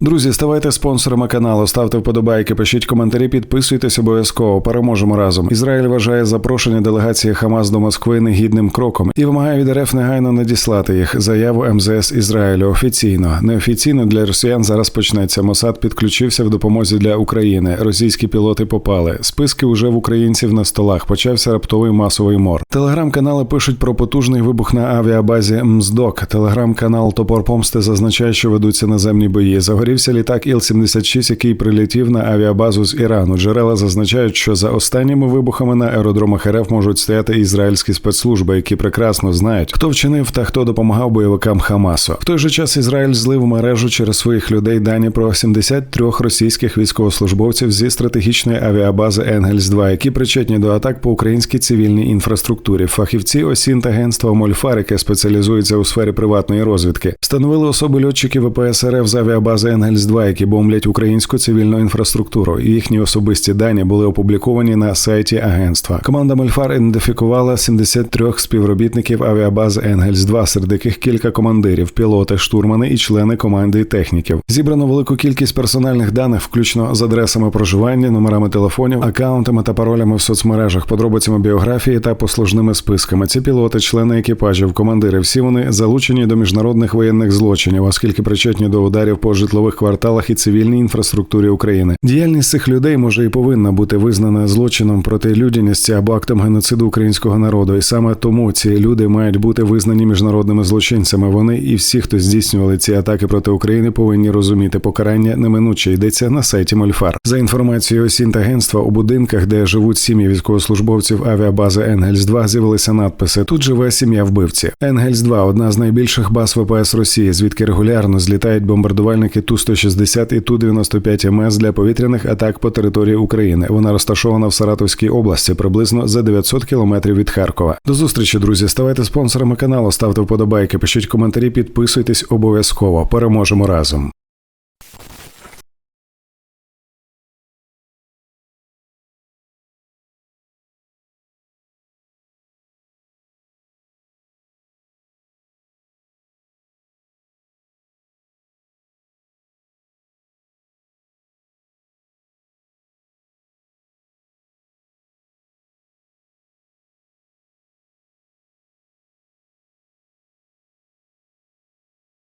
Друзі, ставайте спонсорами каналу, ставте вподобайки, пишіть коментарі, підписуйтесь обов'язково. Переможемо разом. Ізраїль вважає запрошення делегації Хамас до Москви негідним кроком і вимагає від РФ негайно надіслати їх. Заяву МЗС Ізраїлю офіційно. Неофіційно для росіян зараз почнеться. Мосад підключився в допомозі для України. Російські пілоти попали. Списки уже в українців на столах. Почався раптовий масовий мор. Телеграм-канали пишуть про потужний вибух на авіабазі МЗДОК. Телеграм-канал Топор Помсти зазначає, що ведуться наземні бої. Загорівся літак Іл-76, який прилетів на авіабазу з Ірану. Джерела зазначають, що за останніми вибухами на аеродромах РФ можуть стояти ізраїльські спецслужби, які прекрасно знають, хто вчинив та хто допомагав бойовикам Хамасу. В той же час Ізраїль злив мережу через своїх людей дані про 73 російських військовослужбовців зі стратегічної авіабази Енгельс 2 які причетні до атак по українській цивільній інфраструктурі. Фахівці осін та агентства Мольфар, яке спеціалізується у сфері приватної розвідки, встановили особи льотчиків ВПС РФ з авіабази Енгельс 2 які бомблять українську цивільну інфраструктуру. Їхні особисті дані були опубліковані на сайті агентства. Команда Мольфар ідентифікувала 73 співробітників авіабази Енгельс 2 серед яких кілька командирів, пілоти, штурмани і члени команди і техніків. Зібрано велику кількість персональних даних, включно з адресами проживання, номерами телефонів, акаунтами та паролями в соцмережах, подробицями біографії та послужними списками. Ці пілоти, члени екіпажів, командири, всі вони залучені до міжнародних воєнних злочинів, оскільки причетні до ударів по житлових кварталах і цивільній інфраструктурі України. Діяльність цих людей може і повинна бути визнана злочином проти людяності або актом геноциду українського народу, і саме тому ці люди мають бути визнані міжнародними злочинцями. Вони і всі, хто здійснювали ці атаки проти України, повинні розуміти покарання неминуче йдеться на сайті Мольфар. За інформацією Сінтагентства у будинках, де живуть сім'ї військовослужбовців авіабази Енгельс 2 з'явилися надписи. Тут живе сім'я вбивці. Енгельс 2 одна з найбільших баз ВПС Росії, звідки регулярно злітають бомбардувальники Ту 160 і Ту 95 МС для повітряних атак по території України. Вона розташована в Саратовській області, приблизно за 900 кілометрів від Харкова. До зустрічі, друзі. Ставайте спонсорами каналу, ставте вподобайки, пишіть коментарі, підписуйтесь обов'язково. Переможемо разом.